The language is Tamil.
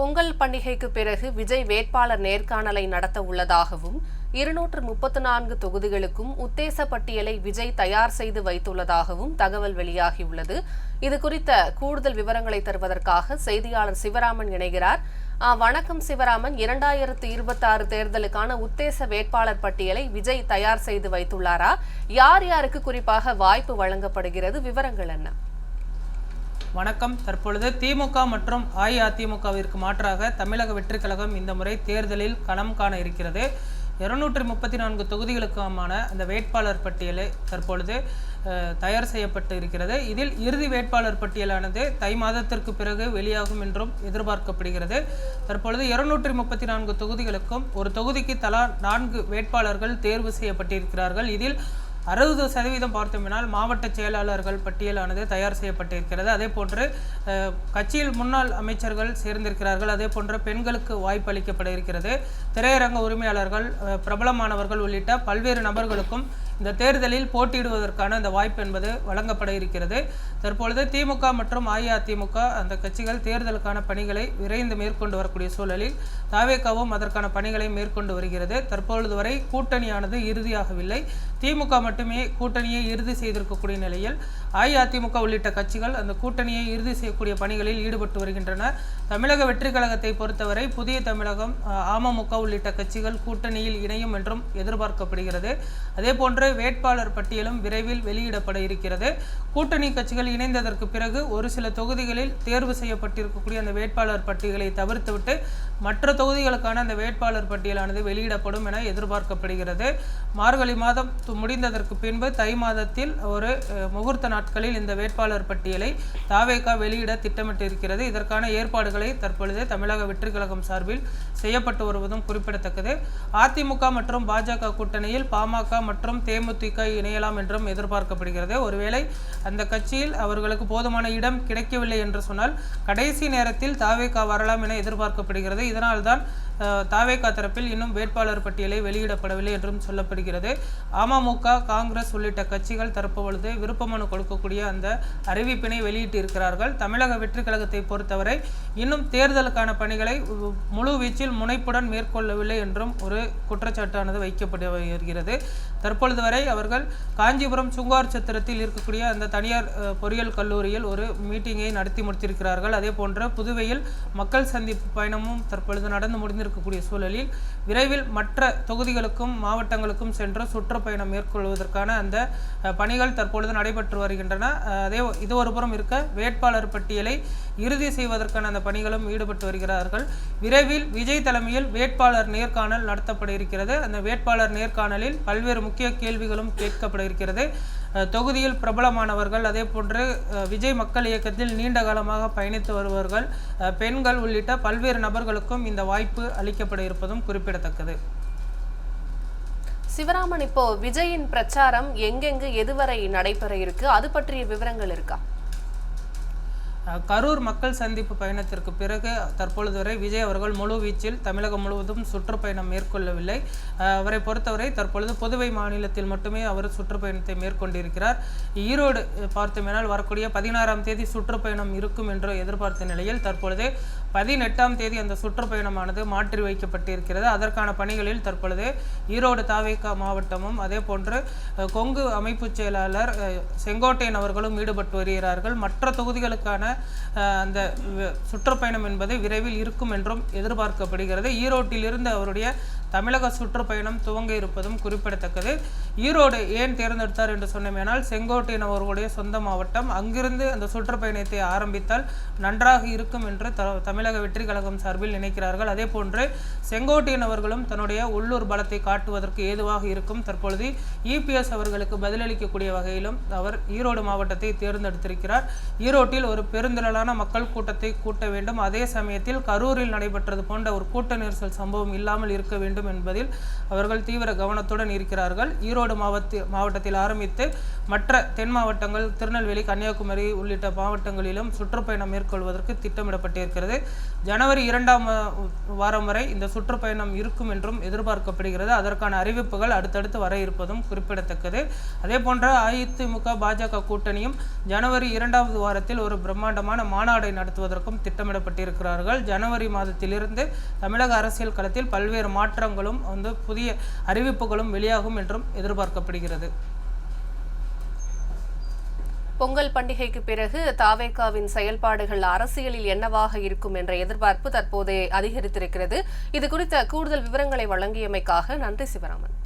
பொங்கல் பண்டிகைக்கு பிறகு விஜய் வேட்பாளர் நேர்காணலை நடத்த உள்ளதாகவும் இருநூற்று முப்பத்து நான்கு தொகுதிகளுக்கும் உத்தேச பட்டியலை விஜய் தயார் செய்து வைத்துள்ளதாகவும் தகவல் வெளியாகியுள்ளது. இது குறித்த கூடுதல் விவரங்களை தருவதற்காக செய்தியாளர் சிவராமன் இணைகிறார். வணக்கம் சிவராமன். இரண்டாயிரத்து இருபத்தாறு தேர்தலுக்கான உத்தேச வேட்பாளர் பட்டியலை விஜய் தயார் செய்து வைத்துள்ளாரா? யார் யாருக்கு குறிப்பாக வாய்ப்பு வழங்கப்படுகிறது? விவரங்கள் என்ன? வணக்கம். தற்பொழுது திமுக மற்றும் அஇஅதிமுகவிற்கு மாற்றாக தமிழக வெற்றிக் கழகம் இந்த முறை தேர்தலில் களம் காண இருக்கிறது. இருநூற்றி முப்பத்தி நான்கு தொகுதிகளுக்குமான அந்த வேட்பாளர் பட்டியலை தற்பொழுது அஹ், தயார் செய்யப்பட்டு இருக்கிறது. இதில் இறுதி வேட்பாளர் பட்டியலானது தை மாதத்திற்கு பிறகு வெளியாகும் என்றும் எதிர்பார்க்கப்படுகிறது. தற்பொழுது இருநூற்றி முப்பத்தி நான்கு தொகுதிகளுக்கும் ஒரு தொகுதிக்கு தலா நான்கு வேட்பாளர்கள் தேர்வு செய்யப்பட்டிருக்கிறார்கள். இதில் அறுபது சதவீதம் பார்த்தோம்னால் மாவட்ட செயலாளர்கள் பட்டியலானது தயார் செய்யப்பட்டிருக்கிறது. அதே போன்று அஹ், கட்சியில் முன்னாள் அமைச்சர்கள் சேர்ந்திருக்கிறார்கள். அதே போன்று பெண்களுக்கு வாய்ப்பு அளிக்கப்பட இருக்கிறது. திரையரங்க உரிமையாளர்கள் அஹ், பிரபலமானவர்கள் உள்ளிட்ட பல்வேறு நபர்களுக்கும் இந்த தேர்தலில் போட்டியிடுவதற்கான அந்த வாய்ப்பு என்பது வழங்கப்பட இருக்கிறது. தற்பொழுது திமுக மற்றும் அஇஅதிமுக அந்த கட்சிகள் தேர்தலுக்கான பணிகளை விரைந்து மேற்கொண்டு வரக்கூடிய சூழலில் தாவேக்காவும் அதற்கான பணிகளை மேற்கொண்டு வருகிறது. தற்பொழுது வரை கூட்டணியானது இறுதியாகவில்லை. திமுக மட்டுமே கூட்டணியை இறுதி செய்திருக்கக்கூடிய நிலையில் அஇஅதிமுக உள்ளிட்ட கட்சிகள் அந்த கூட்டணியை இறுதி செய்யக்கூடிய பணிகளில் ஈடுபட்டு வருகின்றன. தமிழக வெற்றி கழகத்தை பொறுத்தவரை புதிய தமிழகம் அமமுக உள்ளிட்ட கட்சிகள் கூட்டணியில் இணையும் என்றும் எதிர்பார்க்கப்படுகிறது. அதே போன்று வேட்பாளர் பட்டியலும் விரைவில் வெளியிடப்பட இருக்கிறது. கூட்டணி கட்சிகள் இணைந்ததற்கு பிறகு ஒரு சில தொகுதிகளில் தேர்வு செய்யப்பட்டிருக்கக்கூடிய அந்த வேட்பாளர் பட்டியலை தவிர்த்துவிட்டு மற்ற தொகுதிகளுக்கான அந்த வேட்பாளர் பட்டியலானது வெளியிடப்படும் என எதிர்பார்க்கப்படுகிறது. மார்கழி மாதம் முடிந்ததற்கு பின்பு தை மாதத்தில் ஒரு முகூர்த்த நாட்களில் இந்த வேட்பாளர் பட்டியலை தாவேகா வெளியிட திட்டமிட்டிருக்கிறது. இதற்கான ஏற்பாடுகள் தற்பொழுது தமிழக வெற்றி கழகம் சார்பில் செய்யப்பட்டு வருவதும் குறிப்பிடத்தக்கது. அதிமுக மற்றும் பாஜக கூட்டணியில் பாமக மற்றும் தேமுதிக இணையலாம் என்றும் எதிர்பார்க்கப்படுகிறது. ஒருவேளை அந்த கட்சியில் அவர்களுக்கு போதுமான இடம் கிடைக்கவில்லை என்று சொன்னால் கடைசி நேரத்தில் தாவேகா வரலாம் என எதிர்பார்க்கப்படுகிறது. இதனால்தான் தாவேகா தரப்பில் இன்னும் வேட்பாளர் பட்டியலை வெளியிடப்படவில்லை என்றும் சொல்லப்படுகிறது. அமமுக காங்கிரஸ் உள்ளிட்ட கட்சிகள் தற்பொழுது விருப்பமனு கொடுக்கக்கூடிய அந்த அறிவிப்பினை வெளியிட்டிருக்கிறார்கள். தமிழக வெற்றி கழகத்தை பொறுத்தவரை இன்னும் தேர்தலுக்கான பணிகளை முழு வீச்சில் முனைப்புடன் மேற்கொள்ளவில்லை என்றும் ஒரு குற்றச்சாட்டானது வைக்கப்பட்டு வருகிறது. தற்பொழுது வரை அவர்கள் காஞ்சிபுரம் சுங்கார் சத்திரத்தில் இருக்கக்கூடிய அந்த தனியார் பொறியியல் கல்லூரியில் ஒரு மீட்டிங்கை நடத்தி முடித்திருக்கிறார்கள். அதே போன்ற புதுவையில் மக்கள் சந்திப்பு பயணமும் தற்பொழுது நடந்து இருக்கக்கூடிய சூழலில் விரைவில் மற்ற தொகுதிகளுக்கும் மாவட்டங்களுக்கும் சென்று சுற்றுப்பயணம் மேற்கொள்வதற்கான அந்த பணிகள் தற்பொழுது நடைபெற்று வருகின்றன. அதே இது ஒரு புறம் இருக்க வேட்பாளர் பட்டியலை இறுதி செய்வதற்கான அந்த பணிகளும் ஈடுபட்டு வருகிறார்கள். விரைவில் விஜய் தலைமையில் வேட்பாளர் நேர்காணல் நடத்தப்பட இருக்கிறது. அந்த வேட்பாளர் நேர்காணலில் பல்வேறு முக்கிய கேள்விகளும் கேட்கப்பட இருக்கிறது. தொகுதியில் பிரபலமானவர்கள் அதே போன்று விஜய் மக்கள் இயக்கத்தில் நீண்ட காலமாக பயணித்து வருபவர்கள் பெண்கள் உள்ளிட்ட பல்வேறு நபர்களுக்கும் இந்த வாய்ப்பு அளிக்கப்பட இருப்பதும் குறிப்பிடத்தக்கது. சிவராமன் இப்போ விஜயின் பிரச்சாரம் எங்கெங்கு எதுவரை நடைபெற இருக்கு? அது பற்றிய விவரங்கள் இருக்கா? கரூர் மக்கள் சந்திப்பு பயணத்திற்கு பிறகு தற்பொழுது வரை விஜய் அவர்கள் முழு வீச்சில் தமிழகம் முழுவதும் சுற்றுப்பயணம் மேற்கொள்ளவில்லை. அவரை பொறுத்தவரை தற்பொழுது புதுவை மாநிலத்தில் மட்டுமே அவர் சுற்றுப்பயணத்தை மேற்கொண்டிருக்கிறார். ஈரோடு பார்த்தோமேனால் வரக்கூடிய பதினாறாம் தேதி சுற்றுப்பயணம் இருக்கும் என்று எதிர்பார்த்த நிலையில் தற்பொழுது பதினெட்டாம் தேதி அந்த சுற்றுப்பயணமானது மாற்றி வைக்கப்பட்டிருக்கிறது. அதற்கான பணிகளில் தற்பொழுது ஈரோடு தாவேகா மாவட்டமும் அதே போன்று கொங்கு அமைப்பு செயலாளர் செங்கோட்டையன் அவர்களும் ஈடுபட்டு வருகிறார்கள். மற்ற தொகுதிகளுக்கான அந்த சுற்றுப்பயணம் என்பது விரைவில் இருக்கும் என்றும் எதிர்பார்க்கப்படுகிறது. ஈரோட்டில் இருந்து அவருடைய தமிழக சுற்றுப்பயணம் துவங்க இருப்பதும் குறிப்பிடத்தக்கது. ஈரோடு ஏன் தேர்ந்தெடுத்தார் என்று சொன்னோமேனால் செங்கோட்டையன் அவர்களுடைய சொந்த மாவட்டம். அங்கிருந்து அந்த சுற்றுப்பயணத்தை ஆரம்பித்தால் நன்றாக இருக்கும் என்று த தமிழக வெற்றி கழகம் சார்பில் நினைக்கிறார்கள். அதே போன்று செங்கோட்டையன் அவர்களும் தன்னுடைய உள்ளூர் பலத்தை காட்டுவதற்கு ஏதுவாக இருக்கும். தற்பொழுது இபிஎஸ் அவர்களுக்கு பதிலளிக்கக்கூடிய வகையிலும் அவர் ஈரோடு மாவட்டத்தை தேர்ந்தெடுத்திருக்கிறார். ஈரோட்டில் ஒரு பெருந்திரளான மக்கள் கூட்டத்தை கூட்ட வேண்டும். அதே சமயத்தில் கரூரில் நடைபெற்றது போன்ற ஒரு கூட்ட நெரிசல் சம்பவம் இல்லாமல் இருக்க வேண்டும் வேண்டும் என்பதில் அவர்கள் தீவிர கவனத்துடன் இருக்கிறார்கள். ஈரோடு மாவட்ட மாவட்டத்தில் ஆரம்பித்து மற்ற தென் மாவட்டங்கள் திருநெல்வேலி கன்னியாகுமரி உள்ளிட்ட மாவட்டங்களிலும் சுற்றுப்பயணம் மேற்கொள்வதற்கு திட்டமிடப்பட்டிருக்கிறது. ஜனவரி இரண்டாம் வாரம் வரை இந்த சுற்றுப்பயணம் இருக்கும் என்றும் எதிர்பார்க்கப்படுகிறது. அதற்கான அறிவிப்புகள் அடுத்தடுத்து வர இருப்பதும் குறிப்பிடத்தக்கது. அதே போன்ற அதிமுக பாஜக கூட்டணியும் ஜனவரி இரண்டாவது வாரத்தில் ஒரு பிரம்மாண்டமான மாநாடை நடத்துவதற்கும் திட்டமிடப்பட்டிருக்கிறார்கள். ஜனவரி மாதத்திலிருந்து தமிழக அரசியல் களத்தில் பல்வேறு திட்டங்களும் வந்து புதிய அறிவிப்புகளும் வெளியாகும் என்றும் எதிர்பார்க்கப்படுகிறது. பொங்கல் பண்டிகைக்கு பிறகு தாவேகாவின் செயல்பாடுகள் அரசியலில் என்னவாக இருக்கும் என்ற எதிர்பார்ப்பு தற்போதே அதிகரித்திருக்கிறது. இது குறித்த கூடுதல் விவரங்களை வழங்கியமைக்காக நன்றி சிவராமன்.